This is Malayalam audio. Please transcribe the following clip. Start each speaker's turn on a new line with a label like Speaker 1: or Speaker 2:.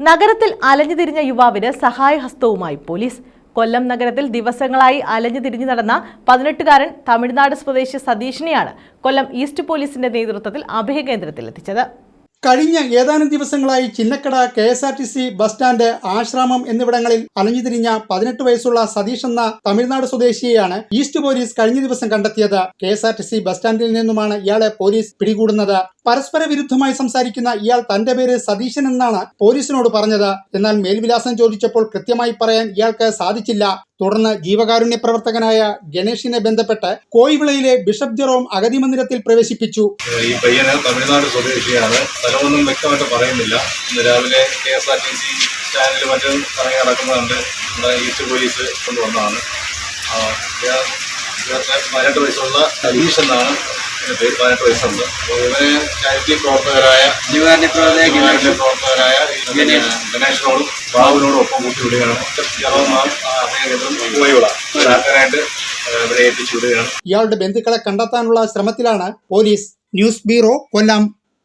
Speaker 1: നഗരത്തിൽ അലഞ്ഞുതിരിഞ്ഞ യുവാവിന് സഹായഹസ്തവുമായി പോലീസ്. കൊല്ലം നഗരത്തിൽ ദിവസങ്ങളായി അലഞ്ഞു തിരിഞ്ഞു നടന്ന പതിനെട്ടുകാരൻ തമിഴ്നാട് സ്വദേശി സതീഷിനെയാണ് കൊല്ലം ഈസ്റ്റ് പോലീസിന്റെ നേതൃത്വത്തിൽ അഭയകേന്ദ്രത്തിൽ എത്തിച്ചത്
Speaker 2: കഴിഞ്ഞ ഏതാനും ദിവസങ്ങളായി Chinnakada K S R T C bus stand Ashramam എന്നിവിടങ്ങളിൽ അലഞ്ഞുതിരിഞ്ഞ പതിനെട്ട് വയസ്സുള്ള സതീഷ് എന്ന തമിഴ്നാട് സ്വദേശിയെയാണ് ഈസ്റ്റ് പോലീസ് കഴിഞ്ഞ ദിവസം കണ്ടെത്തിയത്. K S R T C bus സ്റ്റാൻഡിൽ നിന്നുമാണ് ഇയാളെ പോലീസ് പിടികൂടുന്നത്. പരസ്പര വിരുദ്ധമായി സംസാരിക്കുന്ന ഇയാൾ തന്റെ പേര് സതീശൻ എന്നാണ് പോലീസിനോട് പറഞ്ഞത്. എന്നാൽ മേൽവിലാസം ചോദിച്ചപ്പോൾ കൃത്യമായി പറയാൻ ഇയാൾക്ക് സാധിച്ചില്ല. തുടർന്ന് ജീവകാരുണ്യ പ്രവർത്തകനായ ഗണേഷിനെ ബന്ധപ്പെട്ട് കോയിവിളയിലെ ബിഷപ്പ് ജെറോം അഗതി മന്ദിരത്തിൽ പ്രവേശിപ്പിച്ചു.
Speaker 3: ഈ പയ്യന് തമിഴ്നാട് സ്വദേശിയാണ്. സ്ഥലമൊന്നും വ്യക്തമായിട്ട് പറയുന്നില്ല. ഇന്ന് രാവിലെ K S R T C സ്റ്റാൻഡിൽ മറ്റും കറങ്ങി നടക്കുന്നുണ്ട് നമ്മുടെ ഈസ്റ്റ് പോലീസ് കൊണ്ടുവന്നതാണ്. പതിനെട്ട് വയസ്സുള്ള ഹരീഷ് എന്നാണ് പേര്. പതിനെട്ട് വയസ്സുണ്ട്. അപ്പോൾ ഇവന് ചാരിറ്റി പ്രവർത്തകരായ
Speaker 4: ജീവകാരുണ്യ പ്രവർത്തക
Speaker 3: ജീവകാരുണ്യ പ്രവർത്തകരായ ഗണേഷിനോടും ബാബുവിനോടും ഒപ്പം കൂട്ടി വിടുകയാണ്.
Speaker 2: ഇയാളുടെ ബന്ധുക്കളെ കണ്ടെത്താനുള്ള ശ്രമത്തിലാണ് പോലീസ് ന്യൂസ് ബ്യൂറോ കൊല്ലം